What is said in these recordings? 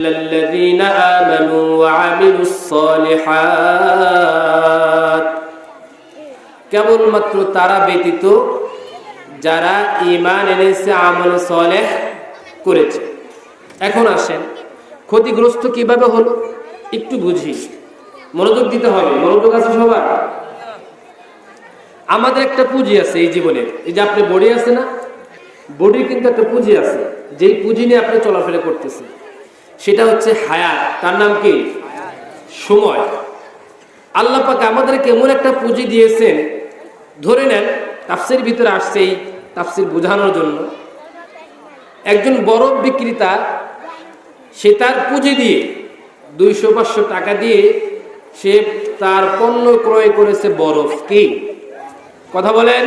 الذين آمنوا وعملوا الصالحات কেবলমাত্র তারা ব্যতীত যারা ইমান এনেছে আমল সলেহ করেছে এখন আসেন ক্ষতিগ্রস্ত কিভাবে হলো একটু বুঝি মনোযোগ দিতে হবে মনোযোগ আছে সবার আমাদের একটা পুঁজি আছে এই জীবনের এই যে আপনি বডি আছে না বডির কিন্তু একটা পুঁজি আছে যেই পুঁজি নিয়ে আপনি চলাফেরা করতেছেন সেটা হচ্ছে হায়াত। তার নাম কি? সময়। আল্লাহ পাক আমাদেরকে এমন একটা পুঁজি দিয়েছেন। ধরে নেন, তাফসির ভিতরে আসছে এই তাফসির বোঝানোর জন্য। একজন বরফ বিক্রেতা, সে তার পুঁজি দিয়ে দুইশো, পাঁচশো টাকা দিয়ে সে তার পণ্য ক্রয় করেছে বরফ। কি? কথা বলেন।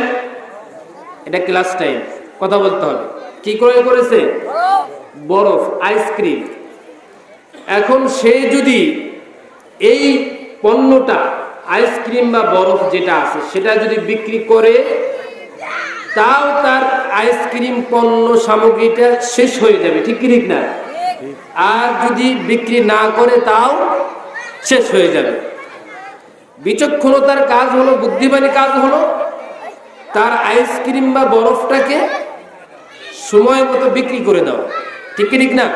এটা ক্লাস টাইম। কথা বলতে হবে। কি ক্রয় করেছে? বরফ, আইসক্রিম। এখন সে যদি এই পণ্যটা, আইসক্রিম বা বরফ যেটা আছে, সেটা যদি বিক্রি করে, তাও তার আইসক্রিম পণ্য সামগ্রীটা শেষ হয়ে যাবে, ঠিক কি ঠিক না? আর যদি বিক্রি না করে, তাও শেষ হয়ে যাবে। বিচক্ষণতার কাজ হলো, বুদ্ধিমানী কাজ হলো, তার আইসক্রিম বা বরফটাকে সময় মতো বিক্রি করে দাও, ঠিক কি ঠিক না?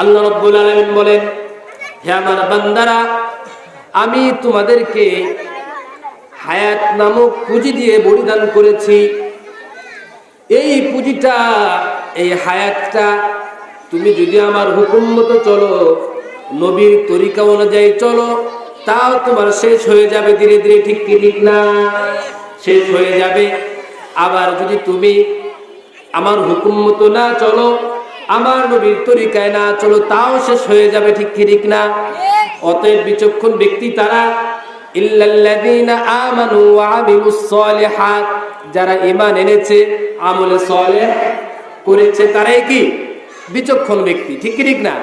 আল্লাহ রব্বুল আলামিন বলেন, হে আমার বান্দারা, আমি তোমাদেরকে হায়াত নামক পুঁজি দিয়ে বলিদান করেছি। এই পুঁজিটা, এই হায়াতটা তুমি যদি আমার হুকুম মতো চলো, নবীর তরিকা অনুযায়ী চলো, তাও তোমার শেষ হয়ে যাবে ধীরে ধীরে, ঠিক কি ঠিক না? শেষ হয়ে যাবে। আবার যদি তুমি আমার হুকুম মতো না চলো আমার নবীর তরিকায় না চলো তাও শেষ হয়ে যাবে ঠিক ঠিক না? অতএব বিচক্ষণ ব্যক্তি তারা আমানু সালিহাত যারা ইমান এনেছে আমলে সলে করেছে তারাই কি? বিচক্ষণ ব্যক্তি ঠিক ঠিক না?